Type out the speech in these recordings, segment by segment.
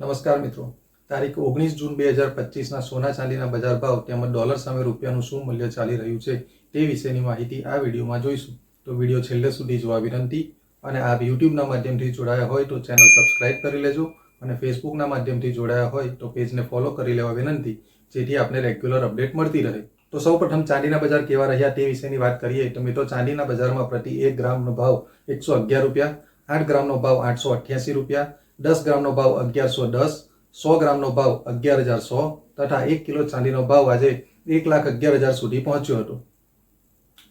નમસ્કાર મિત્રો. તારીખ ઓગણીસ જૂન બે હજાર પચીસના સોના ચાંદીના બજાર ભાવ તેમજ ડોલર સામે રૂપિયાનું શું મૂલ્ય ચાલી રહ્યું છે તે વિશેની માહિતી આ વિડીયોમાં જોઈશું. તો વીડિયો છેલ્લે સુધી જોવા વિનંતી અને આપ યુટ્યુબના માધ્યમથી જોડાયા હોય તો ચેનલ સબસ્ક્રાઇબ કરી લેજો અને ફેસબુકના માધ્યમથી જોડાયા હોય તો પેજને ફોલો કરી લેવા વિનંતી, જેથી આપને રેગ્યુલર અપડેટ મળતી રહે. તો સૌપ્રથમ ચાંદીના બજાર કેવા રહ્યા તે વિશેની વાત કરીએ તો મિત્રો ચાંદીના બજારમાં પ્રતિ એક ગ્રામનો ભાવ એકસો અગિયાર રૂપિયા, આઠ ગ્રામનો ભાવ આઠસો અઠ્યાસી રૂપિયા દસ ગ્રામનો ભાવ અગિયારસો દસ, સો ગ્રામનો ભાવ અગિયાર હજાર સો તથા એક કિલો ચાંદીનો ભાવ આજે એક લાખ અગિયાર હજાર સુધી પહોંચ્યો હતો.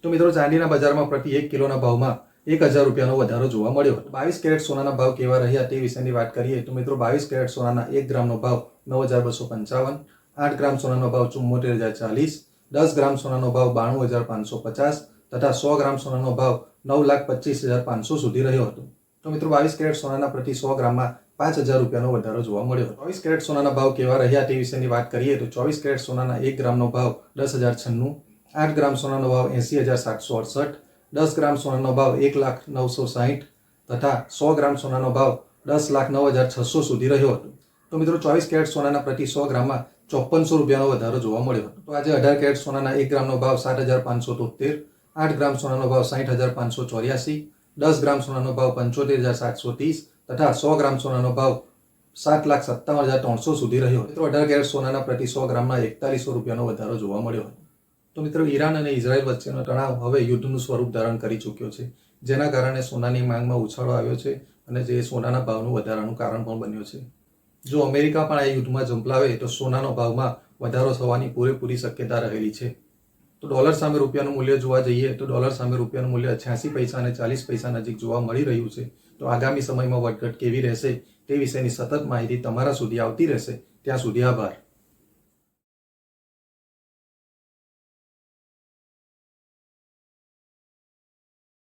તો મિત્રો, ચાંદીના બજારમાં પ્રતિ એક કિલોના ભાવમાં એક હજાર રૂપિયાનો વધારો જોવા મળ્યો હતો. બાવીસ કેરેટ સોનાના ભાવ કેવા રહ્યા તે વિશેની વાત કરીએ તો મિત્રો, બાવીસ કેરેટ સોનાના એક ગ્રામનો ભાવ નવ હજાર બસો પંચાવન, આઠ ગ્રામ સોનાનો ભાવ ચુમ્મોતેર હજાર ચાલીસ, દસ ગ્રામ સોનાનો ભાવ બાણું હજાર પાંચસો પચાસ તથા સો ગ્રામ સોનાનો ભાવ નવ લાખ પચીસ હજાર પાંચસો સુધી રહ્યો હતો. તો મિત્રો, બાવીસ કેરેટ સોનાના પ્રતિ સો ગ્રામમાં પાંચ હજાર રૂપિયાનો વધારો જોવા મળ્યો ચોવીસ કેરેટ સોનાના ભાવ કેવા રહ્યા તે વિશેની વાત કરીએ તો ચોવીસ કેરેટ સોનાના એક ગ્રામનો ભાવ દસ હજાર છન્નું, આઠ ગ્રામ સોનાનો ભાવ એંસી હજાર સાતસો અડસઠ, દસ ગ્રામ સોનાનો ભાવ એક લાખ નવસો સાહીઠ તથા સો ગ્રામ સોનાનો ભાવ દસ લાખ નવ હજાર છસો સુધી રહ્યો હતો. તો મિત્રો ચોવીસ કેરેટ સોનાના પ્રતિ સો ગ્રામમાં ચોપનસો રૂપિયાનો વધારો જોવા મળ્યો હતો. તો આજે અઢાર કેરેટ સોનાના એક ગ્રામનો ભાવ સાત હજાર પાંચસો તોતેર આઠ ગ્રામ સોનાનો ભાવ સાઠ હજાર પાંચસો ચોર્યાસી દસ ગ્રામ સોનાનો ભાવ પંચોતેર હજાર સાતસો ત્રીસ તથા સો ગ્રામ સોનાનો ભાવ સાત લાખ સત્તાવન હજાર ત્રણસો સુધી રહ્યો મિત્રો, અઢાર કેરેટ સોનાના પ્રતિ સો ગ્રામમાં એકતાલીસો રૂપિયાનો વધારો જોવા મળ્યો હતો. તો મિત્રો, ઈરાન અને ઇઝરાયલ વચ્ચેનો તણાવ હવે યુદ્ધનું સ્વરૂપ ધારણ કરી ચૂક્યો છે, જેના કારણે સોનાની માંગમાં ઉછાળો આવ્યો છે અને જે સોનાના ભાવનું વધારાનું કારણ પણ બન્યો છે. જો અમેરિકા પણ આ યુદ્ધમાં ઝંપલાવે તો સોનાનો ભાવમાં વધારો થવાની પૂરેપૂરી શક્યતા રહેલી છે. તો ડોલર સામે રૂપિયાનું મૂલ્ય જોવા જઈએ તો ડોલર સામે રૂપિયાનું મૂલ્ય છ્યાસી પૈસા અને ચાલીસ પૈસા નજીક જોવા મળી રહ્યું છે. તો આગામી સમયમાં વધઘટ કેવી રહેશે તે વિશેની સતત માહિતી તમારા સુધી આવતી રહેશે. ત્યાં સુધી આભાર.